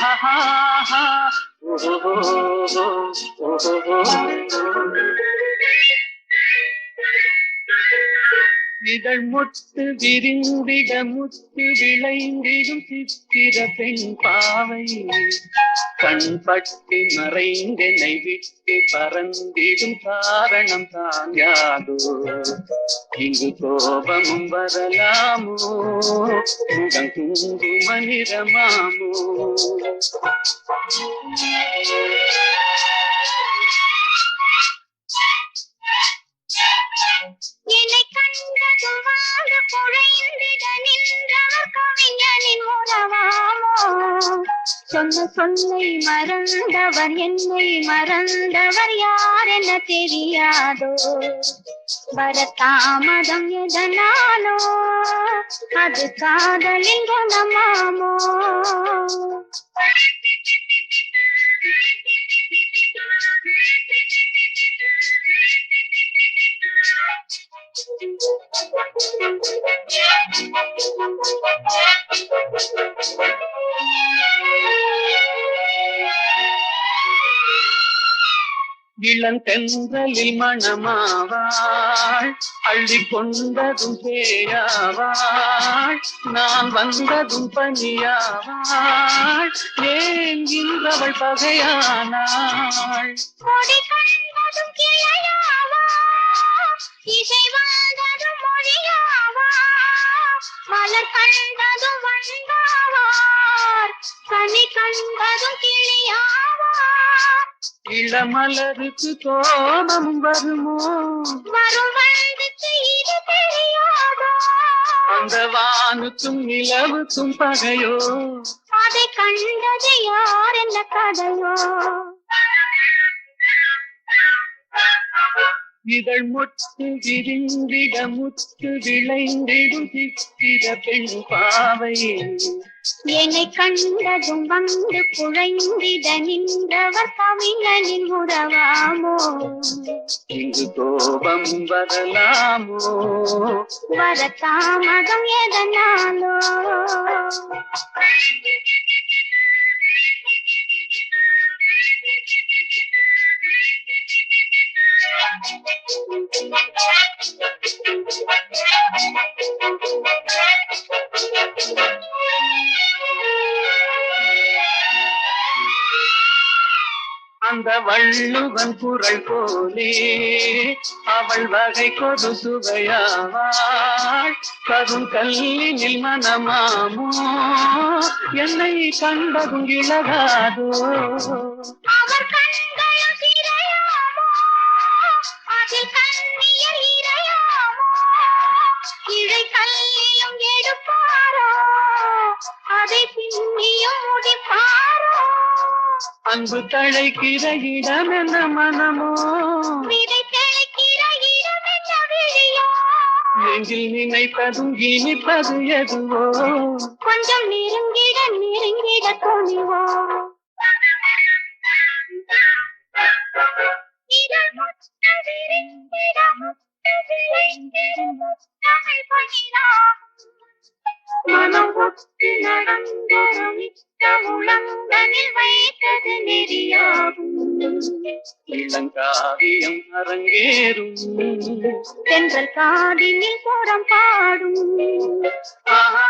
ha ha ha. Oh, oh, oh, oh, oh, oh, oh. இதழ் முத்து விரிந்திட முத்து விளைந்திடும் சித்திர பெண் பாவை. கண் பட்டு மறைந்தெனை விட்டு பறந்திடும் காரணம் தான் யாதோ. இங்கு கோபமும் வரலாமோ? முகம் குங்கு மனிதமாமோ குழைந்திட நின்றவர் கவிஞனின் உறவாமோ சொன்ன சொல்லை மறந்தவர் என்னை மறந்தவர் யார் என தெரியாதோ? வரத்தாமதம் எதனாலோ? அது காதலின் குணமாமோ? இளந்தென்றலில் மணமாவாள் அள்ளி கொண்டதும் பேயாவாள் நான் வந்ததும் பனியாவாள் ஏன் இன்றவள் பகையானாள்? கண்டதும் கிளையாவா? இசை வந்ததும் மொழியாவா மலர் கண்டதும் வந்தாவார் கனி கண்டதும் கிளியாவா? இளமலருக்கு கோபம் வருமோ? வரும் வந்துக்கு இது தெரியாதா? அந்த வானுக்கும் நிலவுக்கும் பகையோ? அதை கண்டது யார் என்ன கதையோ? இதழ் முத்து விரிந்திட முத்து விளைந்திடும் சித்திர பெண் பாவை. என்னை கண்டதும் வந்து குழைந்திட நின்றவர் கவிஞனின் உறவாமோ? இங்கு கோபம் வரலாமோ? வர தாமதம் எதனாலோ? அந்த வள்ளுவன் குரல் போலே அவள் வகை கொடு சுவையாவாள். கரும் கல்லினில் மனமாமோ என்னை கண்டதும் இழகாதோ அவர் கண்களும் கல்லிலும் எடுப்பாரோ? அதை பின்னியும் முடிப்பாரோ? அன்பு தழைக்கிற இடம் என்ன மனமோ? விதை தெளிக்கிற இடம் என்ன விழியோ? நெஞ்சில் நினைப்பதும் இனிப்பது எதுவோ? கொஞ்சம் நெருங்கிட நெருங்கிட துணிவோ? ஒத்து நடந்தொரு மிக்க முழங்கனில் வைத்தது நெறியாகும் இளங்காவியம் அரங்கேறும். தென்றல் காதினில் புறம் பாடும். ஆஹா,